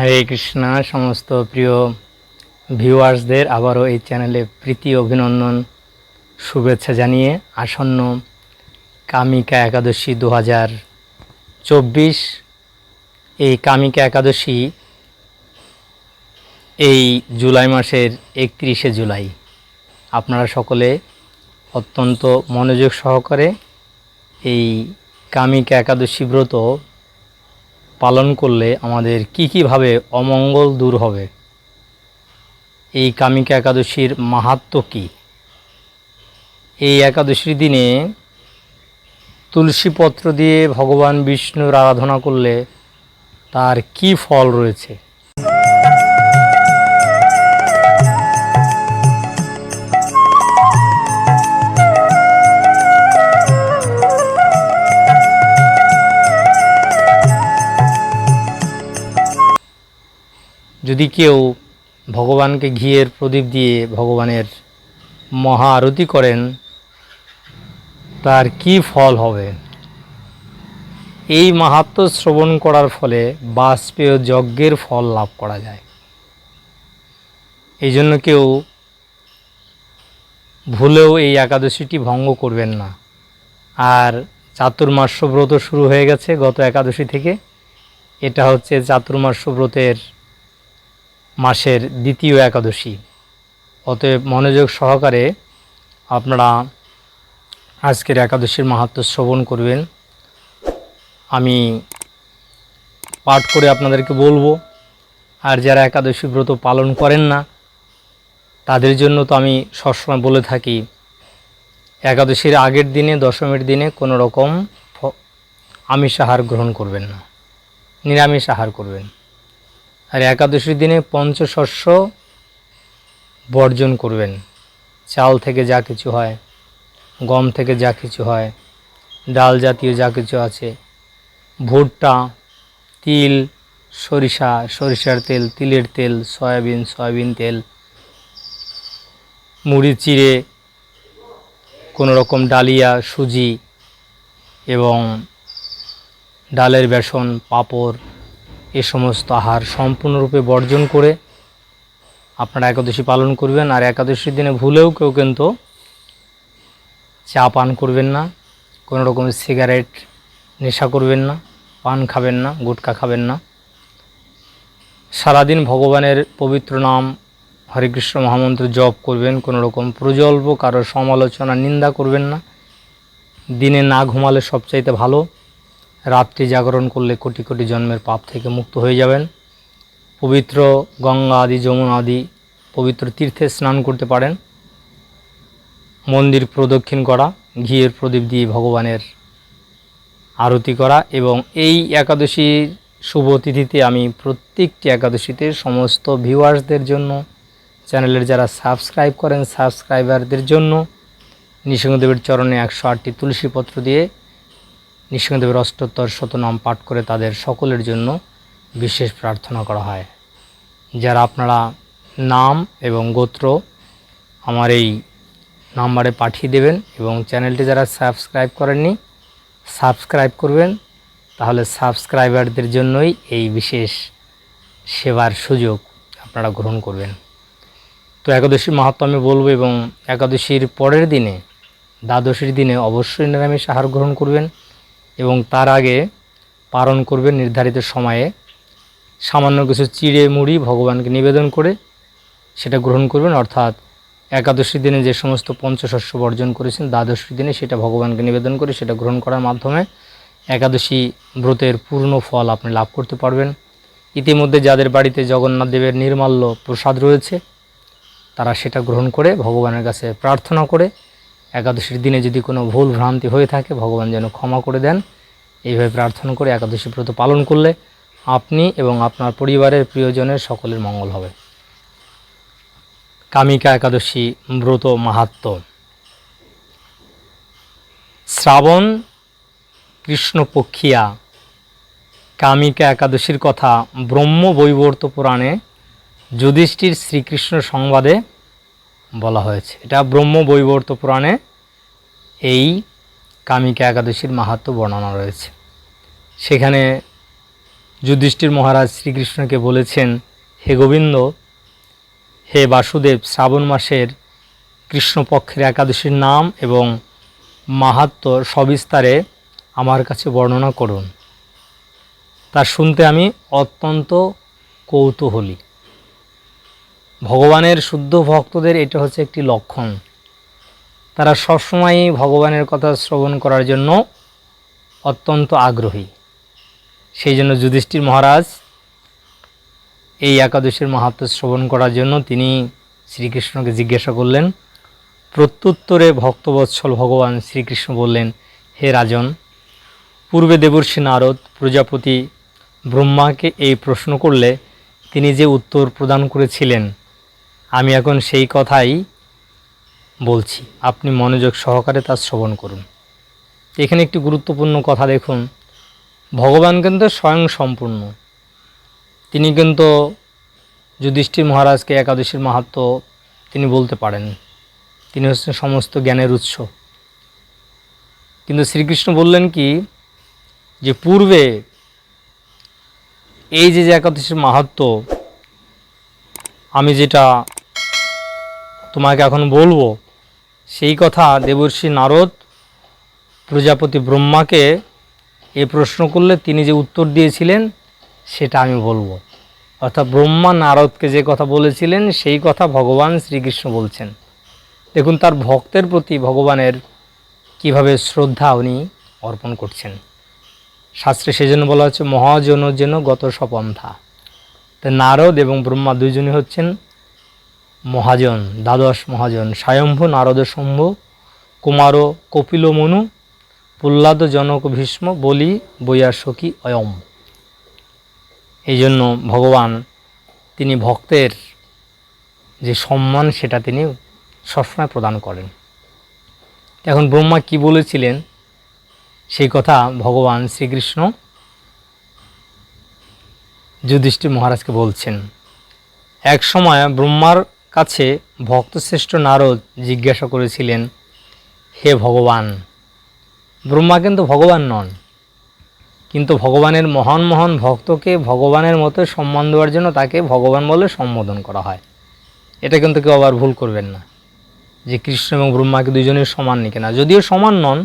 হরে কৃষ্ণ, সমস্ত প্রিয় ভিউয়ার্সদের আবারও এই চ্যানেলে প্রীতি অভিনন্দন, শুভেচ্ছা জানিয়ে আসন্ন কামিকা একাদশী দু হাজার চব্বিশ। এই কামিকা একাদশী এই জুলাই মাসের একত্রিশে জুলাই। আপনারা সকলে অত্যন্ত মনোযোগ সহকারে এই কামিকা একাদশী ব্রত পালন করলে আমাদের কী কীভাবে অমঙ্গল দূর হবে? এই কামিকা একাদশীর মাহাত্ম কী? এই একাদশীর দিনে তুলসী পত্র দিয়ে ভগবান বিষ্ণুর আরাধনা করলে তার কি ফল রয়েছে? যদি কেউ ভগবানকে ঘিয়ের প্রদীপ দিয়ে ভগবানের মহা আরতি করেন, তার কি ফল হবে? এই মাহাত্ম শ্রবণ করার ফলে বাষ্পেয় যজ্ঞের ফল লাভ করা যায়। এই জন্য কেউ ভুলেও এই একাদশীটি ভঙ্গ করবেন না। আর চাতুর্মাস্য ব্রত শুরু হয়ে গেছে গত একাদশী থেকে। এটা হচ্ছে চাতুর্মাস্য ব্রতের মাসের দ্বিতীয় একাদশী। অতএব মনোযোগ সহকারে আপনারা আজকের একাদশীর মাহাত্ম শ্রবণ করবেন। আমি পাঠ করে আপনাদেরকে বলব, আর যারা একাদশী ব্রত পালন করেন না, তাদের জন্য তো আমি সবসময় বলে থাকি, একাদশীর আগের দিনে, দশমীর দিনে কোনো রকম আমিষ আহার গ্রহণ করবেন না নিরামিষ আহার করবেন। আর একাদশীর দিনে পঞ্চশস্য বর্জন করবেন। চাল থেকে যা কিছু হয়, গম থেকে যা কিছু হয়, ডাল জাতীয় যা কিছু আছে, ভুট্টা, তিল, সরিষা, সরিষার তেল, তিলের তেল, সয়াবিন সয়াবিন তেল মুড়ি চিড়ে কোনো রকম ডালিয়া, সুজি এবং ডালের বেসন, পাঁপড় এ সমস্ত আহার সম্পূর্ণরূপে বর্জন করে আপনারা একাদশী পালন করবেন। আর একাদশীর দিনে ভুলেও কেউ কিন্তু চা পান করবেন না, কোনো রকম সিগারেট নেশা করবেন না, পান খাবেন না গুটখা খাবেন না। সারাদিন ভগবানের পবিত্র নাম হরে কৃষ্ণ মহামন্ত্র জপ করবেন, কোনো রকম প্রজল্প, কারও সমালোচনা, নিন্দা করবেন না। দিনে না ঘুমালে সবচাইতে ভালো। রাত্রি জাগরণ করলে কোটি কোটি জন্মের পাপ থেকে মুক্ত হয়ে যাবেন। পবিত্র গঙ্গা আদি, যমুনা আদি পবিত্র তীর্থে স্নান করতে পারেন। মন্দির প্রদক্ষিণ করা, ঘিয়ের প্রদীপ দিয়ে ভগবানের আরতি করা এবং এই একাদশীর শুভ তিথিতে আমি প্রত্যেকটি একাদশীতে সমস্ত ভিউয়ার্সদের জন্য, চ্যানেলের যারা সাবস্ক্রাইব করেন সাবস্ক্রাইবারদের জন্য, নৃসিংহদেবের চরণে একশো আটটি তুলসীপত্র দিয়ে নৃসিংহদেবের অষ্টোত্তর শতনাম পাঠ করে তাদের সকলের জন্য বিশেষ প্রার্থনা করা হয়। যারা আপনারা নাম এবং গোত্র আমার এই নাম্বারে পাঠিয়ে দেবেন এবং চ্যানেলটি যারা সাবস্ক্রাইব করেননি, সাবস্ক্রাইব করবেন। তাহলে সাবস্ক্রাইবারদের জন্যই এই বিশেষ সেবার সুযোগ আপনারা গ্রহণ করবেন। তো একাদশীর মাহাত্ম আমি বলব এবং একাদশীর পরের দিনে, দ্বাদশীর দিনে অবশ্যই নিরামিষ আহার গ্রহণ করবেন। এবং তার আগে পালন করবেন নির্ধারিত সময়ে সামান্য কিছু চিড়ে মুড়ি ভগবানকে নিবেদন করে সেটা গ্রহণ করবেন। অর্থাৎ একাদশীর দিনে যে সমস্ত পঞ্চশস্য বর্জন করেছেন, দ্বাদশী দিনে সেটা ভগবানকে নিবেদন করে সেটা গ্রহণ করার মাধ্যমে একাদশী ব্রতের পূর্ণ ফল আপনি লাভ করতে পারবেন। ইতিমধ্যে যাদের বাড়িতে জগন্নাথ দেবের নির্মাল্য প্রসাদ রয়েছে, তারা সেটা গ্রহণ করে ভগবানের কাছে প্রার্থনা করে একাদশীর দিনে যদি কোনো ভুল ভ্রান্তি হয়ে থাকে, ভগবান যেন ক্ষমা করে দেন। এইভাবে প্রার্থনা করে একাদশী ব্রত পালন করলে আপনি এবং আপনার পরিবারের প্রিয়জনের সকলের মঙ্গল হবে। কামিকা একাদশী ব্রত মাহাত্ম। শ্রাবণ কৃষ্ণপক্ষিয়া। কামিকা একাদশীর কথা ব্রহ্ম বৈবর্ত পুরাণে যুধিষ্ঠির শ্রীকৃষ্ণ সংবাদে বলা হয়েছে। এটা ব্রহ্ম বৈবর্ত পুরাণে এই কামিকা একাদশীর মাহাত্ম বর্ণনা রয়েছে। সেখানে যুধিষ্ঠির মহারাজ শ্রীকৃষ্ণকে বলেছেন, হে গোবিন্দ, হে বাসুদেব, শ্রাবণ মাসের কৃষ্ণপক্ষের একাদশীর নাম এবং মাহাত্ম সবিস্তারে আমার কাছে বর্ণনা করুন। তা শুনতে আমি অত্যন্ত কৌতূহলী। ভগবানের শুদ্ধ ভক্তদের এটা হচ্ছে একটি লক্ষণ। তারা সবসময়ই ভগবানের কথা শ্রবণ করার জন্য অত্যন্ত আগ্রহী। সেই জন্য যুধিষ্ঠির মহারাজ এই একাদশীর মাহাত্ম শ্রবণ করার জন্য তিনি শ্রীকৃষ্ণকে জিজ্ঞাসা করলেন, প্রত্যুত্তরে ভক্তবৎসল ভগবান শ্রীকৃষ্ণ বললেন, হে রাজন, পূর্বে দেবর্ষী নারদ প্রজাপতি ব্রহ্মাকে এই প্রশ্ন করলে তিনি যে উত্তর প্রদান করেছিলেন আমি এখন সেই কথাই বলছি। আপনি মনোযোগ সহকারে তা শ্রবণ করুন। এখানে একটি গুরুত্বপূর্ণ কথা দেখুন। ভগবান কিন্তু স্বয়ং সম্পূর্ণ। তিনি কিন্তু যুধিষ্ঠির মহারাজকে একাদশীর মাহাত্ম তিনি বলতে পারেন। তিনি হচ্ছেন সমস্ত জ্ঞানের উৎস। কিন্তু শ্রীকৃষ্ণ বললেন কি, যে পূর্বে এই যে যে একাদশীর মাহাত্ম, আমি যেটা তোমাকে এখন বলব, সেই কথা দেবর্ষি নারদ, প্রজাপতি ব্রহ্মাকে এ প্রশ্ন করলে তিনি যে উত্তর দিয়েছিলেন, সেটা আমি বলব। অর্থাৎ ব্রহ্মা নারদকে যে কথা বলেছিলেন, সেই কথা ভগবান শ্রীকৃষ্ণ বলছেন। দেখুন, তার ভক্তের প্রতি ভগবানের কীভাবে শ্রদ্ধা উনি অর্পণ করছেন। শাস্ত্রে সেজন্য বলা হচ্ছে মহাজন যেন গত সপন্থা। তা নারদ এবং ব্রহ্মা দুইজনই হচ্ছেন মহাজন, দ্বাদশ মহাজন, স্বয়ম্ভু নারদ শম্ভু কুমার কপিল মনু প্রহ্লাদ জনক ভীষ্ম, বলি বৈয়াসখী অয়ম। এই জন্য ভগবান, তিনি ভক্তের যে সম্মান, সেটা তিনি সবসময় প্রদান করেন। এখন ব্রহ্মা কি বলেছিলেন? সেই কথা ভগবান শ্রীকৃষ্ণ যুধিষ্ঠির মহারাজকে বলছেন। এক সময় ব্রহ্মার কাছে ভক্তশ্রেষ্ঠ নারদ জিজ্ঞাসা করেছিলেন, হে ভগবান, ব্রহ্মা কিন্তু ভগবান নন। কিন্তু ভগবানের মহান মহান ভক্তকে ভগবানের মতো সম্মান দেওয়ার জন্য তাকে ভগবান বলে সম্বোধন করা হয়। এটা কিন্তু কেউ আবার ভুল করবেন না যে কৃষ্ণ এবং ব্রহ্মাকে দুজনের সমান নাকি না। যদিও সমান নন,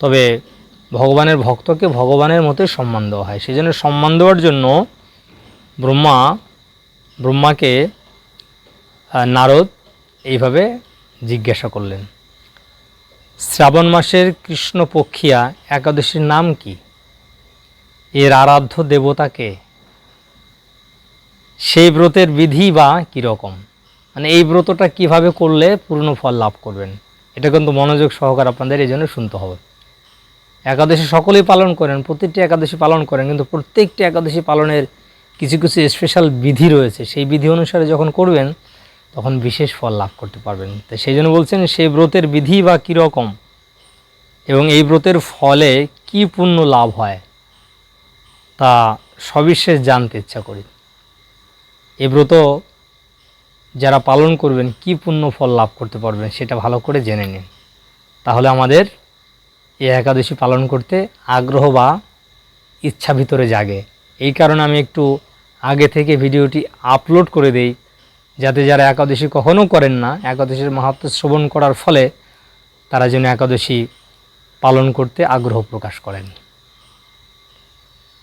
তবে ভগবানের ভক্তকে ভগবানের মতোই সম্মান দেওয়া হয়। সেই জন্য সম্মান দেওয়ার জন্য ব্রহ্মা, ব্রহ্মাকে নারদ এইভাবে জিজ্ঞাসা করলেন, শ্রাবণ মাসের কৃষ্ণপক্ষিয়া একাদশীর নাম কি? এর আরাধ্য দেবতাকে সেই ব্রতের বিধি বা কীরকম? মানে এই ব্রতটা কীভাবে করলে পূর্ণ ফল লাভ করবেন? এটা কিন্তু মনোযোগ সহকার আপনাদের এই জন্য শুনতে হবে। একাদশী সকলেই পালন করেন, প্রত্যেকটি একাদশী পালন করেন, কিন্তু প্রত্যেকটি একাদশী পালনের কিছু কিছু স্পেশাল বিধি রয়েছে। সেই বিধি অনুসারে যখন করবেন তখন বিশেষ ফল লাভ করতে পারবেন। তো সেই জন্য বলছেন সেই ব্রতের বিধি বা কীরকম এবং এই ব্রতের ফলে কি পুণ্য লাভ হয়? তা সবিশেষ জানতে ইচ্ছা করি। এই ব্রত যারা পালন করবেন, কি পুণ্য ফল লাভ করতে পারবেন সেটা ভালো করে জেনে নিন। তাহলে আমাদের এই একাদশী পালন করতে আগ্রহ বা ইচ্ছা ভিতরে জাগে। এই কারণে আমি একটু আগে থেকে ভিডিওটি আপলোড করে দেই। যাতে যারা একাদশী কখনও করেন না, একাদশীর মাহাত্ম শ্রবণ করার ফলে তারা যেন একাদশী পালন করতে আগ্রহ প্রকাশ করেন।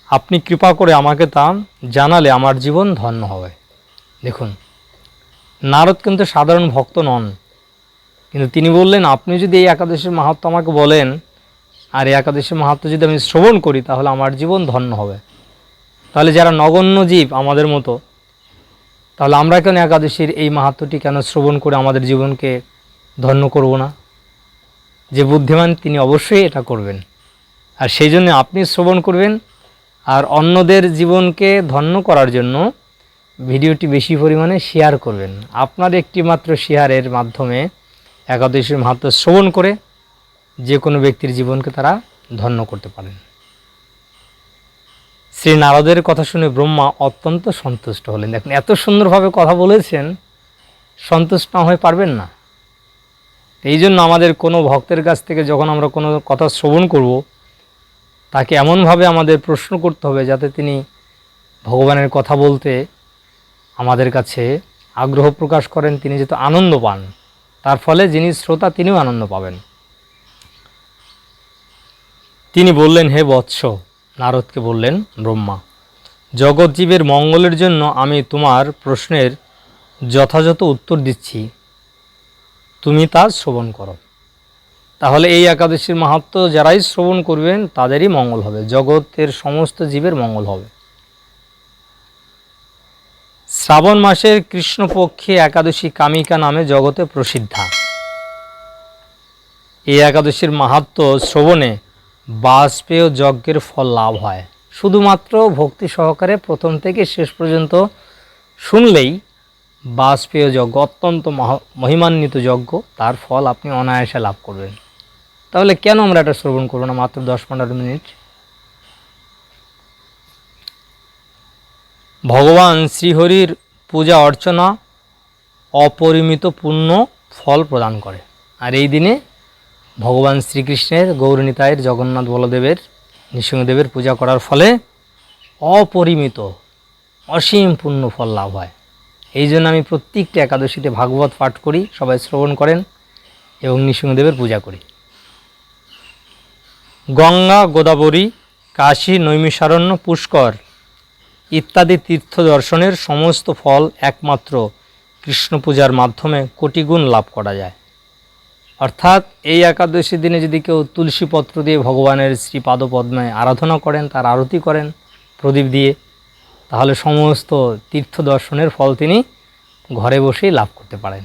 আপনি কৃপা করে আমাকে তা জানালে আমার জীবন ধন্য হবে। দেখুন, নারদ কিন্তু সাধারণ ভক্ত নন। কিন্তু তিনি বললেন, আপনি যদি এই একাদশীর মাহাত্ম আমাকে বলেন, আর এই একাদশীর মাহাত্ম যদি আমি শ্রবণ করি, তাহলে আমার জীবন ধন্য হবে। তাহলে যারা নগণ্য জীব আমাদের মতো তাহলে আমরা কেন একাদশীর এই মাহাত্মটি কেন শ্রবণ করে আমাদের জীবনকে ধন্য করব না? যে বুদ্ধিমান তিনি অবশ্যই এটা করবেন। আর সেই জন্য আপনি শ্রবণ করবেন আর অন্যদের জীবনকে ধন্য করার জন্য ভিডিওটি বেশি পরিমাণে শেয়ার করবেন। আপনার একটি মাত্র শেয়ারের মাধ্যমে একাদশীর মাহাত্ম শ্রবণ করে যে কোনো ব্যক্তির জীবনকে তারা ধন্য করতে পারেন। শ্রী নারদের কথা শুনে ব্রহ্মা অত্যন্ত সন্তুষ্ট হলেন। দেখুন, এত সুন্দরভাবে কথা বলেছেন, সন্তুষ্ট না হয়ে পারবেন না। এই জন্য আমাদের কোনো ভক্তের কাছ থেকে যখন আমরা কোনো কথা শ্রবণ করব, তাকে এমনভাবে আমাদের প্রশ্ন করতে হবে যাতে তিনি ভগবানের কথা বলতে আমাদের কাছে আগ্রহ প্রকাশ করেন, তিনি যেহেতু আনন্দ পান। তার ফলে যিনি শ্রোতা, তিনিও আনন্দ পাবেন। তিনি বললেন, হে বৎস নারদকে বললেন, ব্রহ্মা জগৎজীবের মঙ্গলের জন্য আমি তোমার প্রশ্নের যথাযথ উত্তর দিচ্ছি। তুমি তা শ্রবণ করো। তাহলে এই একাদশীর মাহাত্ম যারাই শ্রবণ করবেন, তাদেরই মঙ্গল হবে। জগতের সমস্ত জীবের মঙ্গল হবে। শ্রাবণ মাসের কৃষ্ণপক্ষে একাদশী কামিকা নামে জগতে প্রসিদ্ধা। এই একাদশীর মাহাত্ম শ্রবণে বাজপেয় যজ্ঞের ফল লাভ হয়। শুধুমাত্র ভক্তি সহকারে প্রথম থেকে শেষ পর্যন্ত শুনলেই বাজপেয় যজ্ঞ, অত্যন্ত মহা- মহিমান্বিত যজ্ঞ, তার ফল আপনি অনায়াসে লাভ করবেন। তাহলে কেন আমরা এটা শ্রবণ করব না মাত্র দশ পনেরো মিনিট? ভগবান শ্রীহরির পূজা অর্চনা অপরিমিত পূর্ণ ফল প্রদান করে। আর এই দিনে ভগবান শ্রীকৃষ্ণের গৌরনীতায়ের জগন্নাথ বলদেবের, নৃসিংহদেবের পূজা করার ফলে অপরিমিত অসীম পূর্ণ ফল লাভ হয়। এই জন্য আমি প্রত্যেকটি একাদশীতে ভাগবত পাঠ করি, সবাই শ্রবণ করেন এবং নৃসিংহদেবের পূজা করি। গঙ্গা, গোদাবরী, কাশী, নৈমিষারণ্য, পুষ্কর ইত্যাদি তীর্থ দর্শনের সমস্ত ফল একমাত্র কৃষ্ণ পূজার মাধ্যমে কোটিগুণ লাভ করা যায়। অর্থাৎ এই একাদশী দিনে যদি কেউ তুলসী পত্র দিয়ে ভগবানের শ্রী পাদপদ্মে আরাধনা করেন, তার আরতি করেন প্রদীপ দিয়ে, তাহলে সমস্ত তীর্থ দর্শনের ফল তিনি ঘরে বসেই লাভ করতে পারেন।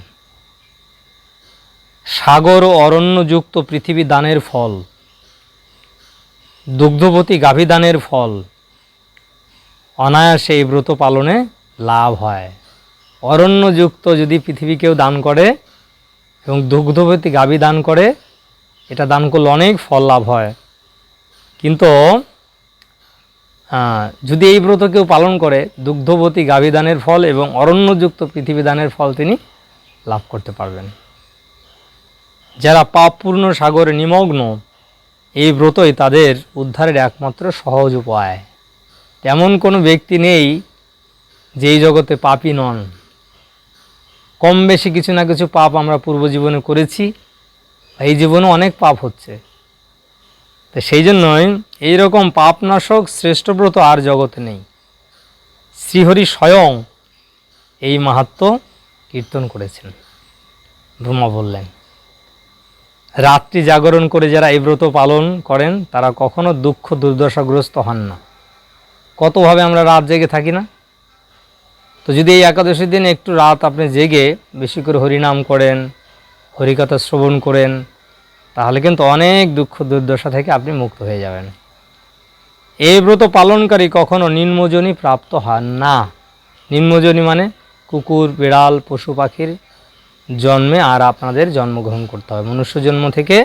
সাগর ও অরণ্যযুক্ত পৃথিবী দানের ফল, দুগ্ধবতী গাভী দানের ফল, অনায়াসে এই ব্রত পালনে লাভ হয়। অরণ্যযুক্ত যদি পৃথিবী কেউ দান করে এবং দুগ্ধবতী গাভী দান করে, এটা দান করলে অনেক ফল লাভ হয়। কিন্তু যদি এই ব্রত কেউ পালন করে দুগ্ধবতী গাভী দানের ফল এবং অরণ্যযুক্ত পৃথিবী দানের ফল তিনি লাভ করতে পারবেন। যারা পাপপূর্ণ সাগরে নিমগ্ন, এই ব্রতই তাদের উদ্ধারের একমাত্র সহজ উপায়। তেমন কোনো ব্যক্তি নেই যেই জগতে পাপী নন। কম বেশি কিছু না কিছু পাপ আমরা পূর্ব জীবনে করেছি, এই জীবনে অনেক পাপ হচ্ছে। তো সেই জন্যই এইরকম পাপনাশক শ্রেষ্ঠব্রত আর জগতে নেই। শ্রীহরি স্বয়ং এই মাহাত্ম কীর্তন করেছেন। ব্রহ্মা বললেন, রাত্রি জাগরণ করে যারা এই ব্রত পালন করেন, তারা কখনো দুঃখ দুর্দশাগ্রস্ত হন না। কতভাবে আমরা রাত জেগে থাকি না? তো যদি এই একাদশীর দিন একটু রাত আপনি জেগে বেশি করে হরিনাম করেন, হরিকথা শ্রবণ করেন, তাহলে কিন্তু অনেক দুঃখ দুর্দশা থেকে আপনি মুক্ত হয়ে যাবেন। এই ব্রত পালনকারী কখনো নিম্নজনী প্রাপ্ত হন না। নিম্নজনী মানে কুকুর, বিড়াল, পশু পাখির জন্মে আর আপনাদের জন্মগ্রহণ করতে হবে। মনুষ্য জন্ম থেকে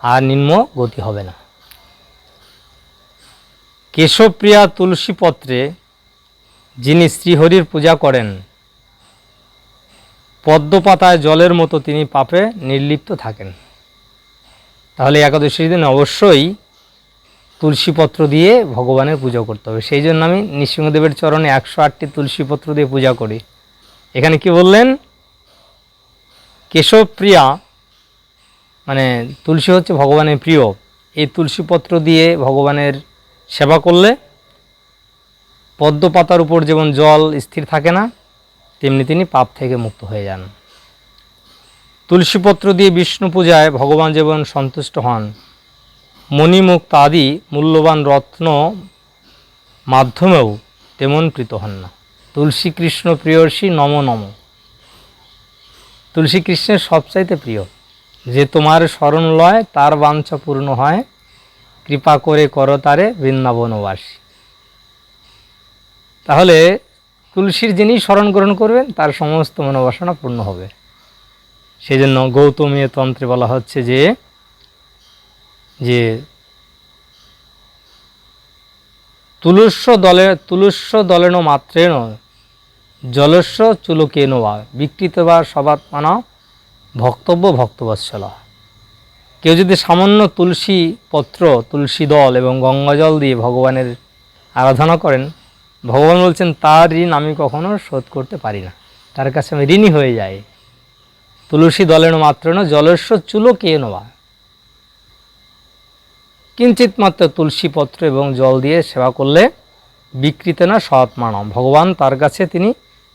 আর নিম্ন গতি হবে না। কেশবপ্রিয়া তুলসী পত্রে যিনি শ্রীহরির পূজা করেন, পদ্মপাতায় জলের মতো তিনি পাপে নির্লিপ্ত থাকেন। তাহলে একাদশীর দিন অবশ্যই তুলসীপত্র দিয়ে ভগবানের পূজা করতে হবে। সেই জন্য আমি নৃসিংহদেবের চরণে একশো আটটি তুলসীপত্র দিয়ে পূজা করি। এখানে কি বললেন? কেশবপ্রিয়া মানে তুলসী হচ্ছে ভগবানের প্রিয়। এই তুলসীপত্র দিয়ে ভগবানের সেবা করলে পদ্ম পাতার উপর যেমন জল স্থির থাকে না, তেমনি তিনি পাপ থেকে মুক্ত হয়ে যান। তুলসীপত্র দিয়ে বিষ্ণু পূজায় ভগবান যেমন সন্তুষ্ট হন, মণিমুক্ত আদি মূল্যবান রত্ন মাধ্যমেও তেমন প্রীত হন না। তুলসী কৃষ্ণ প্রিয়সী নম নম। তুলসী কৃষ্ণের সবচাইতে প্রিয়, যে তোমার স্মরণ লয় তার বাঞ্ছা পূর্ণ হয়, কৃপা করে কর তারে বৃন্দাবনবাসী। তাহলে তুলসীর যিনি স্মরণ গ্রহণ করবেন, তার সমস্ত মনোবাসনা পূর্ণ হবে। সেই জন্য গৌতমীয় তন্ত্রে বলা হচ্ছে যে যে তুলস্য দলে, তুলস্য দলেন মাত্রেণ, জলস্য চুলকেন বা বিকৃত বা সবাত্মানা ভক্তব্য ভক্তবৎসল। কেউ যদি সামান্য তুলসী পত্র, তুলসী দল এবং গঙ্গাজল দিয়ে ভগবানের আরাধনা করেন ভগবান বলছেন, তার ঋণ আমি কখনো শোধ করতে পারি না। তার কাছে আমি ঋণী হয়ে যাই। তুলসী দলের মাত্র না জলস্ব চুলো কে নেওয়া কিঞ্চিত মাত্র তুলসী পত্র এবং জল দিয়ে সেবা করলে বিকৃত না সৎ মানব। ভগবান তার কাছে তিনি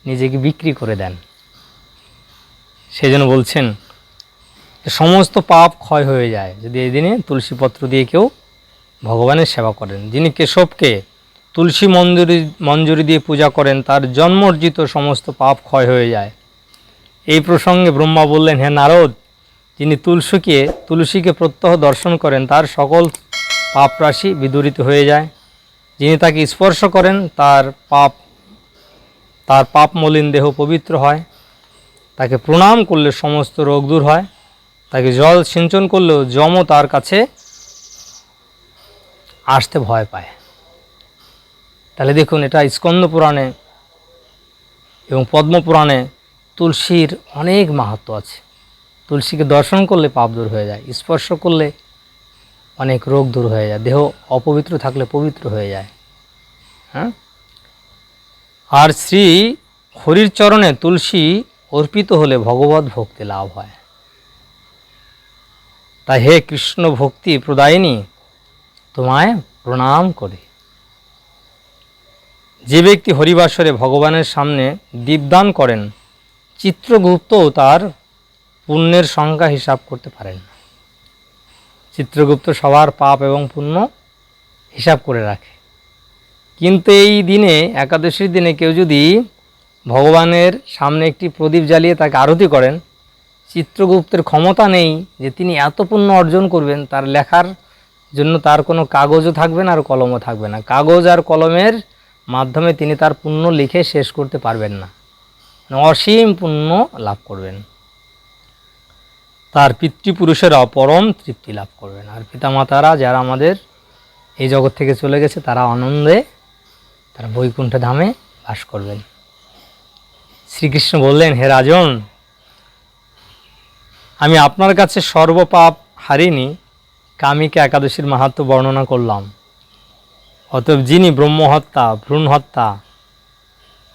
নিজেকে বিক্রি করে দেন। সেই জন্য বলছেন, সমস্ত পাপ ক্ষয় হয়ে যায়। যদি এই দিনে তুলসী পত্র দিয়ে কেউ ভগবানের সেবা করেন, যিনি কেশবকে তুলসী মঞ্জুরি মঞ্জুরি দিয়ে পূজা করেন, তার জন্মর্জিত সমস্ত পাপ ক্ষয় হয়ে যায়। এই প্রসঙ্গে ব্রহ্মা বললেন, হে নারদ, যিনি তুলসীকে তুলসীকে প্রত্যহ দর্শন করেন, তার সকল পাপ রাশি বিদূরিত হয়ে যায়। যিনি তাকে স্পর্শ করেন, তার পাপ তার পাপ মলিন দেহ পবিত্র হয়। তাকে প্রণাম করলে সমস্ত রোগ দূর হয়। তাকে জল সিঞ্চন করলেও যমও তার কাছে আসতে ভয় পায়। তাহলে দেখুন, এটা স্কন্দ পুরাণে এবং পদ্ম পুরাণে তুলসীর অনেক মাহাত্ম আছে। তুলসীকে দর্শন করলে পাপ দূর হয়ে যায়, স্পর্শ করলে অনেক রোগ দূর হয়ে যায়, দেহ অপবিত্র থাকলে পবিত্র হয়ে যায়। হ্যাঁ? আর শ্রী হরির চরণে তুলসী অর্পিত হলে ভগবত ভক্তি লাভ হয়। তাই হে কৃষ্ণ ভক্তি প্রদায়িনী, তোমায় প্রণাম করে। যে ব্যক্তি হরিবাসরে ভগবানের সামনে দীপদান করেন, চিত্রগুপ্তও তার পুণ্যের সংখ্যা হিসাব করতে পারেন। না চিত্রগুপ্ত সবার পাপ এবং পুণ্য হিসাব করে রাখে। কিন্তু এই দিনে, একাদশীর দিনে কেউ যদি ভগবানের সামনে একটি প্রদীপ জ্বালিয়ে তাকে আরতি করেন, চিত্রগুপ্তের ক্ষমতা নেই যে তিনি এত পুণ্য অর্জন করবেন, তার লেখার জন্য তার কোনো কাগজও থাকবে না আর কলমও থাকবে না। কাগজ আর কলমের মাধ্যমে তিনি তার পুণ্য লিখে শেষ করতে পারবেন না। অসীম পুণ্য লাভ করবেন। তার পিতৃপুরুষেরা পরম তৃপ্তি লাভ করবেন। আর পিতামাতারা যারা আমাদের এই জগৎ থেকে চলে গেছে, তারা আনন্দে তারা বৈকুণ্ঠ ধামে বাস করবেন। শ্রীকৃষ্ণ বললেন, হে রাজন, আমি আপনার কাছে সর্বপাপ হারিনি। কামিকে একাদশীর মাহাত্ম বর্ণনা করলাম। অতএব যিনি ব্রহ্মহত্যা ভ্রূণ হত্যা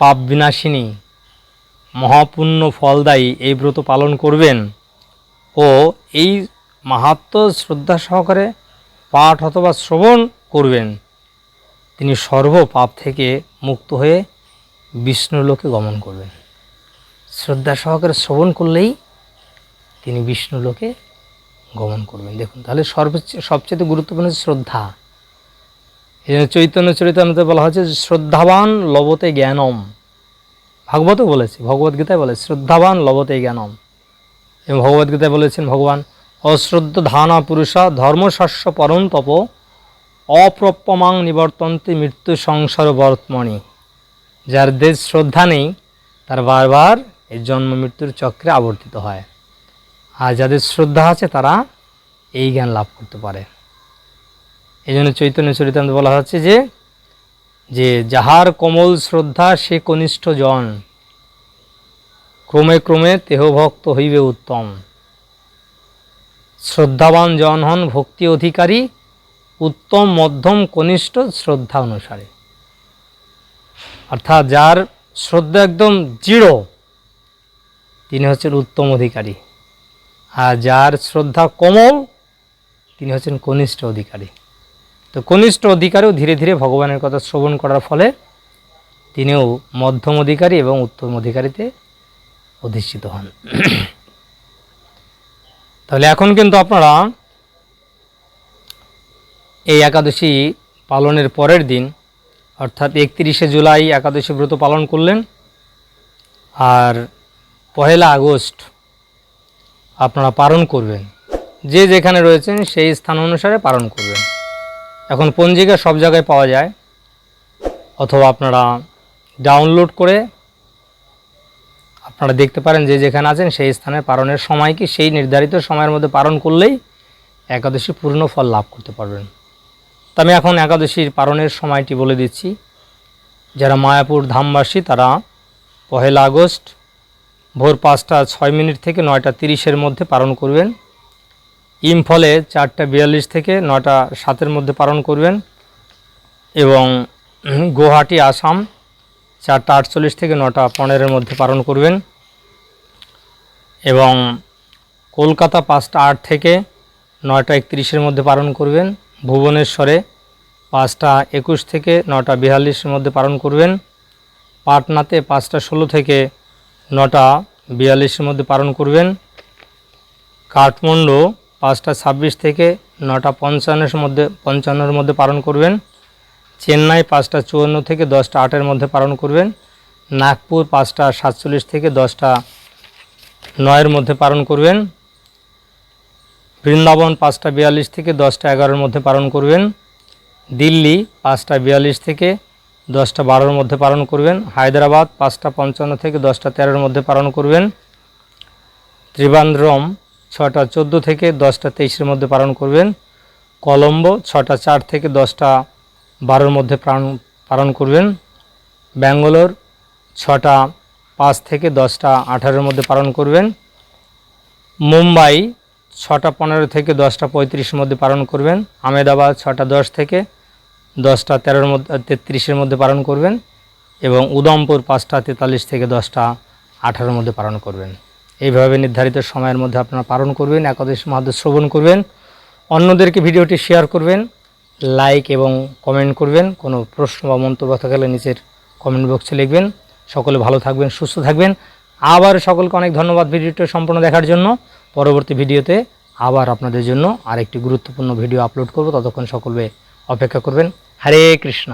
পাপ বিনাশিনী, মহাপুণ্য ফলদায়ী এই ব্রত পালন করবেন ও এই মাহাত্ম শ্রদ্ধা সহকারে পাঠ অথবা শ্রবণ করবেন, তিনি সর্ব পাপ থেকে মুক্ত হয়ে বিষ্ণুলোকে গমন করবেন। শ্রদ্ধা সহকারে শ্রবণ করলেই তিনি বিষ্ণুলোকে গমন করবেন। দেখুন, তাহলে সর্বোচ্চ সবচেয়ে গুরুত্বপূর্ণ শ্রদ্ধা। চৈতন্য চরিতামৃতে বলা হচ্ছে যে শ্রদ্ধাবান লবতে জ্ঞানম। ভাগবতও বলেছে ভগবদ্গীতায় বলে, শ্রদ্ধাবান লবতে জ্ঞানম। এবং ভগবদ্গীতায় বলেছেন, ভগবান অশ্রদ্ধ ধানা পুরুষা ধর্মশস্য পরম তপ, অপ্রপ্যমাং নিবর্তন্তে মৃত্যু সংসার বর্তমণি যার দেশ শ্রদ্ধা নেই, তার বারবার এই জন্ম মৃত্যুর চক্রে আবর্তিত হয়। আর যাদের শ্রদ্ধা আছে তারা এই জ্ঞান লাভ করতে পারে। এই জন্য চৈতন্য চরিতান্ত বলা হচ্ছে যে যে যাহার কোমল শ্রদ্ধা সে কনিষ্ঠ জন ক্রমে ক্রমে দেহভক্ত হইবে উত্তম। শ্রদ্ধাবান জন হন ভক্তি অধিকারী, উত্তম মধ্যম কনিষ্ঠ শ্রদ্ধা অনুসারে। অর্থাৎ যার শ্রদ্ধা একদম দৃঢ়, তিনি হচ্ছেন উত্তম অধিকারী। আর যার শ্রদ্ধা কোমল, তিনি হচ্ছেন কনিষ্ঠ অধিকারী। তো কনিষ্ঠ অধিকারীও ধীরে ধীরে ভগবানের কথা শ্রবণ করার ফলে তিনিও মধ্যম অধিকারী এবং উত্তম অধিকারীতে অধিষ্ঠিত হন। তাহলে এখন কিন্তু আপনারা এই একাদশী পালনের পরের দিন, অর্থাৎ একত্রিশে জুলাই একাদশী ব্রত পালন করলেন আর পহেলা আগস্ট আপনারা পালন করবেন। যে যেখানে রয়েছেন সেই স্থান অনুসারে পালন করবেন। এখন পঞ্জিকা সব জায়গায় পাওয়া যায়? অথবা আপনারা ডাউনলোড করে আপনারা দেখতে পারেন যে যেখানে আছেন সেই স্থানে পালনের সময় কি? সেই নির্ধারিত সময়ের মধ্যে পালন করলেই একাদশী পূর্ণ ফল লাভ করতে পারবেন। তো আমি এখন একাদশীর পালনের সময়টি বলে দিচ্ছি। যারা মায়াপুর ধামবাসী তারা পহেলা আগস্ট ভোর পাঁচটা ছয় মিনিট থেকে নয়টা তিরিশের মধ্যে পালন করবেন। ইম্ফলে চারটা বিয়াল্লিশ থেকে নটা সাতের মধ্যে পালন করবেন এবং গুয়াহাটি, আসাম চারটা আটচল্লিশ থেকে নটা পনেরোর মধ্যে পালন করবেন এবং কলকাতা পাঁচটা আট থেকে নয়টা একত্রিশের মধ্যে পালন করবেন, ভুবনেশ্বরে পাঁচটা একুশ থেকে নটা বিয়াল্লিশের মধ্যে পালন করবেন, পাটনাতে পাঁচটা ষোলো থেকে নটা বিয়াল্লিশের মধ্যে পালন করবেন, কাঠমান্ডু পাঁচটা ছাব্বিশ থেকে নটা পঞ্চান্নের মধ্যে, পঞ্চান্নর মধ্যে পালন করবেন। চেন্নাই পাঁচটা চুয়ান্ন থেকে দশটা আটের মধ্যে পালন করবেন। নাগপুর পাঁচটা সাতচল্লিশ থেকে দশটা নয়ের মধ্যে পালন করবেন। বৃন্দাবন পাঁচটা বিয়াল্লিশ থেকে দশটা এগারোর মধ্যে পালন করবেন। দিল্লি পাঁচটা বিয়াল্লিশ থেকে দশটা বারোর মধ্যে পালন করবেন। হায়দ্রাবাদ পাঁচটা পঞ্চান্ন থেকে দশটা তেরোর মধ্যে পালন করবেন। ত্রিবান্দ্রম ছটা চোদ্দ থেকে দশটা তেইশের মধ্যে পালন করবেন। কলম্বো ছটা চার থেকে দশটা বারোর মধ্যে পালন করবেন। ব্যাঙ্গালোর ছটা পাঁচ থেকে দশটা আঠারোর মধ্যে পালন করবেন। মুম্বাই ছটা পনেরো থেকে দশটা পঁয়ত্রিশের মধ্যে পালন করবেন। আমেদাবাদ ছটা দশ থেকে দশটা তেরোর মধ্যে তেত্রিশের মধ্যে পালন করবেন এবং উদমপুর পাঁচটা তেতাল্লিশ থেকে দশটা আঠারোর মধ্যে পালন করবেন। এইভাবে নির্ধারিত সময়ের মধ্যে আপনারা পালন করবেন, একাদশ মহাদেশ শ্রবণ করবেন, অন্যদেরকে ভিডিওটি শেয়ার করবেন লাইক এবং কমেন্ট করবেন, কোনো প্রশ্ন বা মন্তব্য থাকলে নিচের কমেন্ট বক্সে লিখবেন। সকলে ভালো থাকবেন, সুস্থ থাকবেন। আবার সকলকে অনেক ধন্যবাদ ভিডিওটি সম্পূর্ণ দেখার জন্য। পরবর্তী ভিডিওতে আবার আপনাদের জন্য আরেকটি গুরুত্বপূর্ণ ভিডিও আপলোড করব। ততক্ষণ সকলে অপেক্ষা করবেন। হরে কৃষ্ণ।